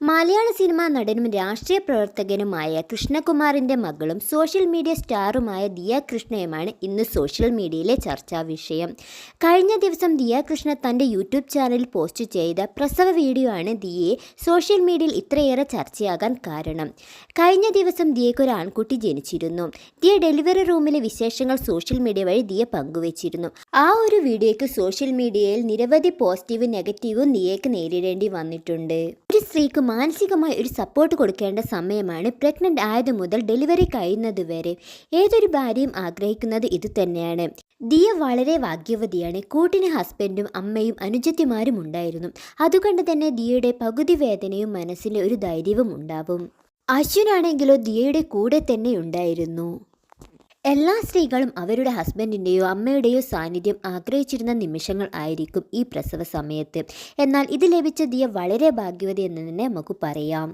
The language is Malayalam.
മലയാള സിനിമാ നടനും രാഷ്ട്രീയ പ്രവർത്തകനുമായ കൃഷ്ണകുമാറിന്റെ മകളും സോഷ്യൽ മീഡിയ സ്റ്റാറുമായ ദിയ കൃഷ്ണയുമാണ് ഇന്ന് സോഷ്യൽ മീഡിയയിലെ ചർച്ചാ വിഷയം. കഴിഞ്ഞ ദിവസം ദിയ കൃഷ്ണ തന്റെ യൂട്യൂബ് ചാനലിൽ പോസ്റ്റ് ചെയ്ത പ്രസവ വീഡിയോ ആണ് ദിയയെ സോഷ്യൽ മീഡിയയിൽ ഇത്രയേറെ ചർച്ചയാകാൻ കാരണം. കഴിഞ്ഞ ദിവസം ദിയയ്ക്ക് ഒരു ആൺകുട്ടി ജനിച്ചിരുന്നു. ദിയ ഡെലിവറി റൂമിലെ വിശേഷങ്ങൾ സോഷ്യൽ മീഡിയ വഴി ദിയ പങ്കുവച്ചിരുന്നു. ആ ഒരു വീഡിയോയ്ക്ക് സോഷ്യൽ മീഡിയയിൽ നിരവധി പോസിറ്റീവും നെഗറ്റീവും ദിയയ്ക്ക് നേരിടേണ്ടി വന്നിട്ടുണ്ട്. ഒരു സ്ത്രീക്ക് മാനസികമായി ഒരു സപ്പോർട്ട് കൊടുക്കേണ്ട സമയമാണ് പ്രഗ്നന്റ് ആയതു മുതൽ ഡെലിവറി കഴിയുന്നത് വരെ. ഏതൊരു ഭാര്യയും ആഗ്രഹിക്കുന്നത് ഇത് തന്നെയാണ്. ദിയ വളരെ ഭാഗ്യവതിയാണ്. കൂട്ടിന് ഹസ്ബൻഡും അമ്മയും അനുജത്തിമാരും ഉണ്ടായിരുന്നു. അതുകൊണ്ട് തന്നെ ദിയയുടെ പകുതി വേദനയും മനസ്സിലെ ഒരു ധൈര്യവും ഉണ്ടാവും. അശ്വിനാണെങ്കിലോ ദിയയുടെ കൂടെ തന്നെ ഉണ്ടായിരുന്നു. എല്ലാ സ്ത്രീകളും അവരുടെ ഹസ്ബൻഡിന്റെയോ അമ്മയുടെയോ സാന്നിധ്യം ആഗ്രഹിച്ചിരുന്ന നിമിഷങ്ങൾ ആയിരിക്കും ഈ പ്രസവ സമയത്ത്. എന്നാൽ ഇത് ലഭിച്ച ദിയ വളരെ ഭാഗ്യവതി എന്ന് തന്നെ നമുക്ക് പറയാം.